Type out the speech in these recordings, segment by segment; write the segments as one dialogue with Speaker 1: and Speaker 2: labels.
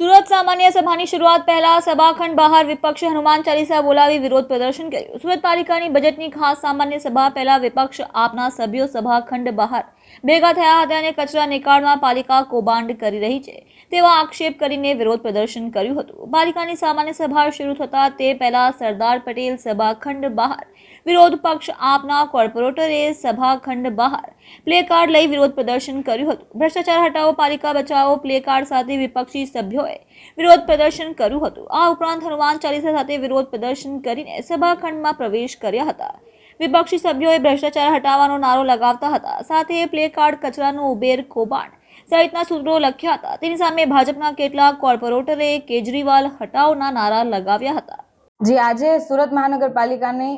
Speaker 1: સુરત સામાન્ય સભાની શરૂઆત પહેલા સભાખંડ બહાર વિપક્ષે હનુમાન ચાલીસા બોલાવી વિરોધ પ્રદર્શન કર્યું. સુરત પાલિકાની બજેટની ખાસ સામાન્ય સભા પહેલા વિપક્ષ આપના સભ્યો સભાખંડ બહાર ભેગા થયા હતા અને કચરા નિકાળમાં પાલિકા કૌભાંડ કરી રહી છે. તેવા આક્ષેપ કરીને વિરોધ પ્રદર્શન કર્યું હતું. પાલિકાની સામાન્ય સભા શરૂ થતા તે પહેલા સરદાર પટેલ સભાખંડ બહાર, વિરોધ પક્ષ આપના કોર્પોરેટરે સભાખંડ બહાર પ્લેકાર્ડ લઈ વિરોધ પ્રદર્શન કર્યું હતું. ભ્રષ્ટાચાર હટાવો, પાલિકા બચાવો પ્લે કાર્ડ સાથે વિપક્ષી સભ્યોએ વિરોધ પ્રદર્શન કર્યું હતું. આ ઉપરાંત હનુમાન ચાલીસા સાથે વિરોધ પ્રદર્શન કરીને સભાખંડમાં પ્રવેશ કર્યા હતા. વિપક્ષી સભ્યોએ ભ્રષ્ટાચાર હટાવવાનો નારો લગાવતા હતા. સાથે પ્લે કાર્ડ કચરાનું ઉબેર કૌભાંડ સહિતના સૂત્રો લખ્યા હતા. તેની સામે ભાજપના કેટલાક કોર્પોરેટરે કેજરીવાલ હટાવના નારા લગાવ્યા હતા.
Speaker 2: જે, આજે સુરત મહાનગરપાલિકાની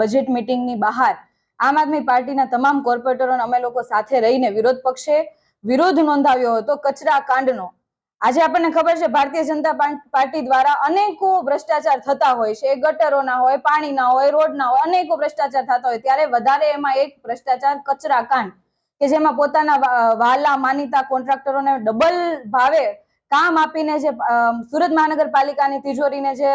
Speaker 2: બજેટ મિટિંગની બહાર આમ આદમી પાર્ટીના તમામ કોર્પોરેટરો અમે લોકો સાથે રહીને વિરોધ પક્ષે વિરોધ નોંધાવ્યો હતો કચરા કાંડનો. આજે આપણને ખબર છે, ભારતીય જનતા પાર્ટી દ્વારા અનેકો ભ્રષ્ટાચાર થતા હોય છે. ગટરોના હોય પાણીના હોય રોડના હોય, અનેકો ભ્રષ્ટાચાર થતા હોય. ત્યારે વધારે એમાં એક ભ્રષ્ટાચાર કચરા કે જેમાં પોતાના વાલા માનીતા કોન્ટ્રાક્ટરોને ડબલ ભાવે કામ આપીને જે સુરત મહાનગરપાલિકાની તિજોરીને જે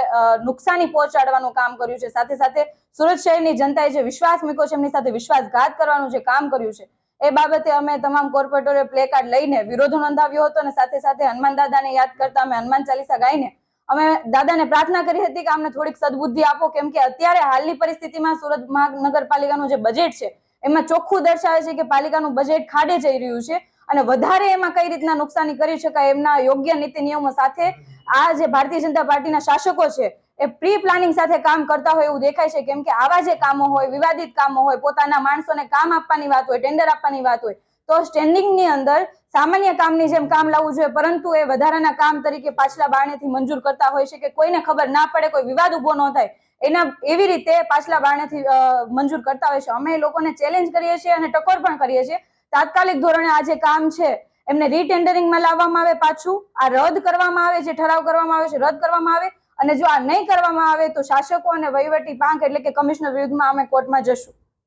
Speaker 2: નુકસાની પહોંચાડવાનું કામ કર્યું છે. સાથે સાથે સુરત શહેરની જનતાએ જે વિશ્વાસ મૂક્યો છે, એમની સાથે વિશ્વાસઘાત કરવાનું જે કામ કર્યું છે એ બાબતે અમે તમામ કોર્પોરેટરે પ્લે કાર્ડ લઈને વિરોધ નોંધાવ્યો હતો અને સાથે સાથે હનુમાન દાદાને યાદ કરતા અમે હનુમાન ચાલીસા ગાઈને અમે દાદાને પ્રાર્થના કરી હતી કે અમને થોડીક સદબુદ્ધિ આપો, કેમ કે અત્યારે હાલની પરિસ્થિતિમાં સુરત મહાનગરપાલિકાનું જે બજેટ છે, એમાં ચોખ્ખું દર્શાવે છે કે પાલિકાનું બજેટ ખાડે જઈ રહ્યું છે અને વધારે એમાં કઈ રીતના નુકસાની કરી શકાય એમના યોગ્ય નીતિ નિયમો સાથે આ જે ભારતીય જનતા પાર્ટીના શાસકો છે એ પ્રી પ્લાનિંગ સાથે કામ કરતા હોય એવું દેખાય છે, કેમ કે આવા જે કામો હોય, વિવાદિત કામો હોય, પોતાના માણસોને કામ આપવાની વાત હોય ટેન્ડર આપવાની વાત હોય, તો સ્ટેન્ડિંગની અંદર સામાન્ય કામની જેમ કામ લાવવું જોઈએ, પરંતુ એ વધારાના કામ તરીકે પાછલા બારણેથી મંજૂર કરતા હોય છે કે કોઈને ખબર ના પડે, કોઈ વિવાદ ઊભો ન થાય, એના એવી રીતે પાછલા બારણેથી મંજૂર કરતા હોય છે. અમે એ લોકોને ચેલેન્જ કરીએ છીએ અને ટકોર પણ કરીએ છીએ. તાત્કાલિક ધોરણે આ જે કામ છે, એમને રીટેન્ડરિંગમાં લાવવામાં આવે પાછું, આ રદ કરવામાં આવે, જે ઠરાવ કરવામાં આવે છે, રદ કરવામાં આવે અને જો આ નહીં કરવામાં આવે તો શાસકો અને વહીવટી પાંખ એટલે કે કમિશનર વિરુદ્ધમાં અમે કોર્ટમાં જશું.